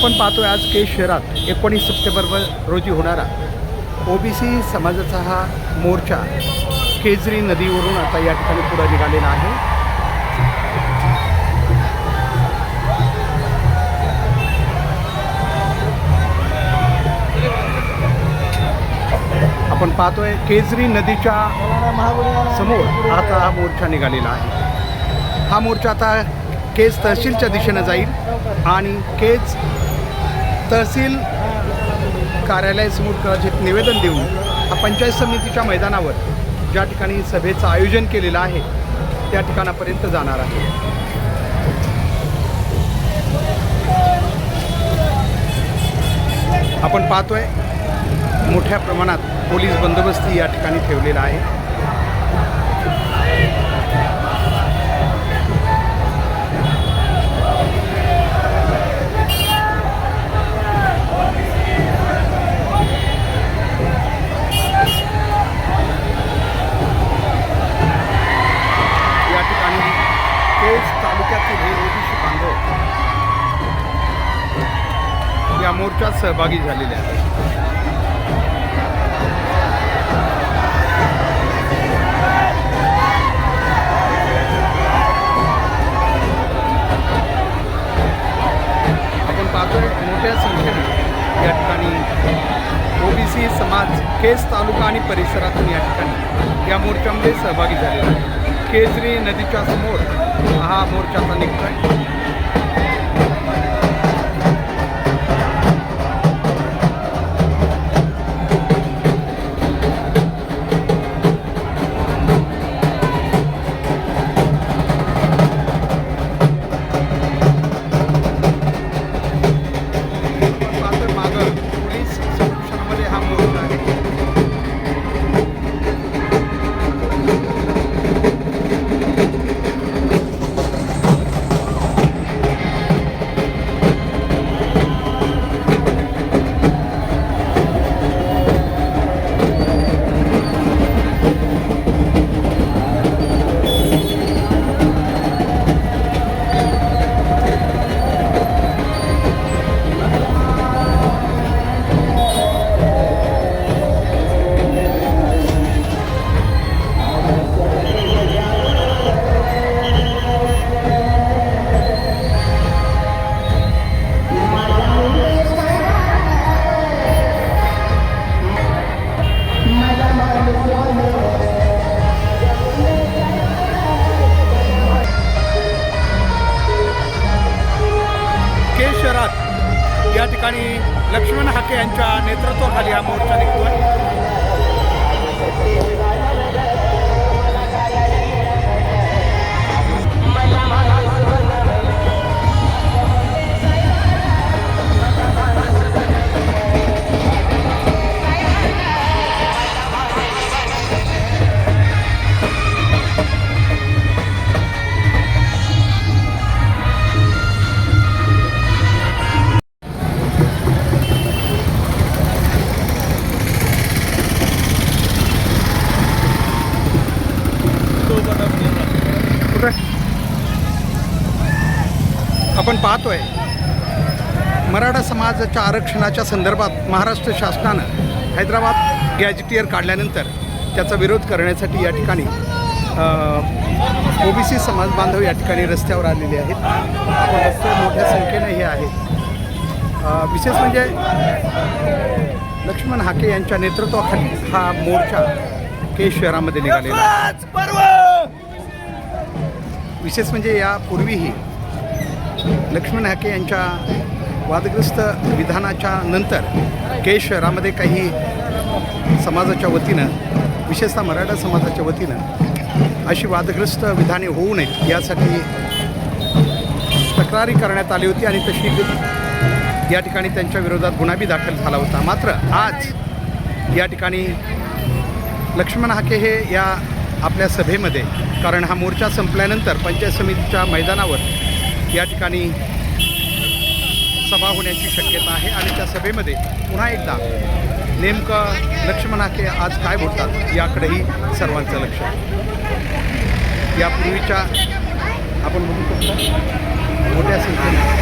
आपण पाहतोय आज केज शहरात एकोणीस सप्टेंबर रोजी होणारा ओबीसी समाजाचा हा मोर्चा केजरी नदीवरून आता या ठिकाणी पुढे निघालेला आहे. आपण पाहतोय केजरी नदीच्या समोर आता हा मोर्चा निघालेला आहे. हा मोर्चा आता केज तहसीलच्या दिशेनं जाईल आणि केज तहसील कार्यालयासमोर कदाचित निवेदन देऊन हा पंचायत समितीच्या मैदानावर ज्या ठिकाणी सभेचं आयोजन केलेलं आहे त्या ठिकाणापर्यंत जाणार आहे. आपण पाहतोय मोठ्या प्रमाणात पोलीस बंदोबस्ती या ठिकाणी ठेवलेला आहे. या मोर्चात सहभागी झालेले आहेत. आपण पाहतोय मोठ्या संख्येने या ठिकाणी ओबीसी समाज केस तालुका आणि परिसरातून या ठिकाणी या मोर्चामध्ये सहभागी झालेला आहे केजरी नदीच्या समोर हा मोर्चाचा आता निघतोय ठिकाणी लक्ष्मण हाके यांच्या नेतृत्वाखाली हा मोर्चा निघतोय. कुठे आपण पाहतोय मराठा समाजाच्या आरक्षणाच्या संदर्भात महाराष्ट्र शासनानं हैदराबाद गॅजेटियर काढल्यानंतर त्याचा विरोध करण्यासाठी या ठिकाणी ओबीसी समाज बांधव या ठिकाणी रस्त्यावर आलेले आहेत. आपण बघतोय मोठ्या संख्येने हे आहेत. विशेष म्हणजे लक्ष्मण हाके यांच्या नेतृत्वाखाली हा मोर्चा केज शहरामध्ये निघालेला आहे. विशेष म्हणजे यापूर्वीही लक्ष्मण हाके यांच्या वादग्रस्त विधानाच्या नंतर के शहरामध्ये काही समाजाच्या वतीनं विशेषतः मराठा समाजाच्या वतीनं अशी वादग्रस्त विधाने होऊ नयेत यासाठी तक्रारी करण्यात आली होती आणि तशी या ठिकाणी त्यांच्या विरोधात गुन्हाबी दाखल झाला होता. मात्र आज या ठिकाणी लक्ष्मण हाके हे या आपल्या सभेमध्ये कारण हा मोर्चा संपल्यानंतर पंचायत समितीच्या मैदानावर या ठिकाणी सभा होण्याची शक्यता आहे आणि त्या सभेमध्ये पुन्हा एकदा नेमकं लक्ष्मणाके आज काय बोलतात याकडेही सर्वांचं लक्ष आहे. यापूर्वीच्या आपण म्हणू शकतो मोठ्या संख्येने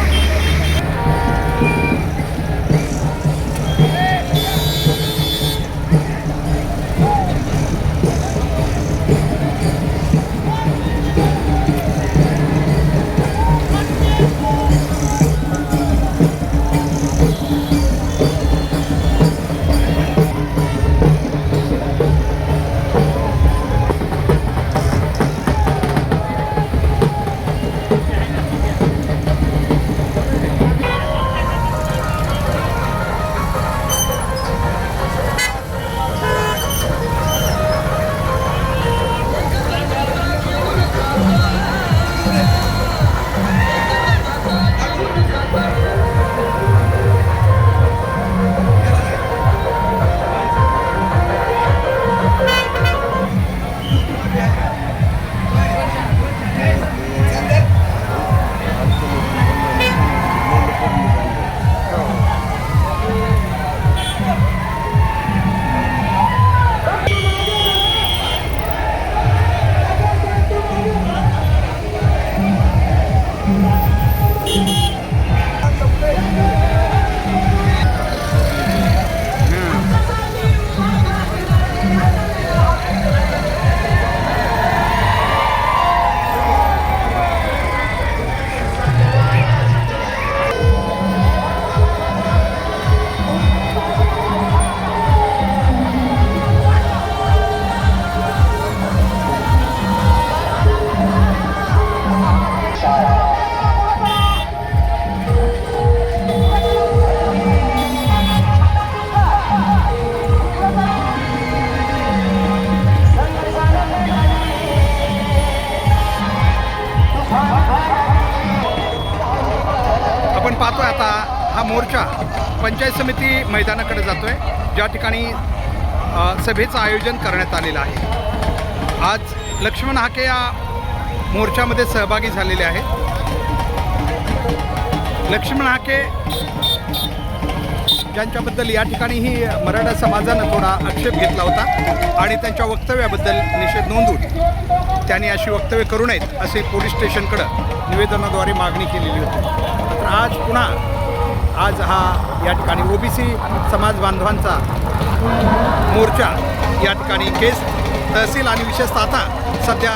हा पंचायत समिती मैदानाकडे जातोय. ज्या ठिकाणी सभेचं आयोजन करण्यात आलेलं आहे. आज लक्ष्मण हाके या मोर्चामध्ये सहभागी झालेले आहेत. लक्ष्मण हाके ज्यांच्याबद्दल या ठिकाणीही मराठा समाजानं थोडा आक्षेप घेतला होता आणि त्यांच्या वक्तव्याबद्दल निषेध नोंदवून त्यांनी अशी वक्तव्य करू नयेत असे पोलीस स्टेशनकडं निवेदनाद्वारे मागणी केलेली होती. तर आज पुन्हा आज हा या ठिकाणी ओबीसी समाज बांधवांचा मोर्चा या ठिकाणी केस तहसील आणि विशेषतः आता सध्या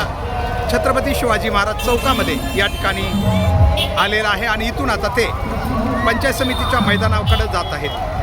छत्रपती शिवाजी महाराज चौकामध्ये या ठिकाणी आलेला आहे आणि इथून आता ते पंचायत समितीच्या मैदानाकडे जात आहेत.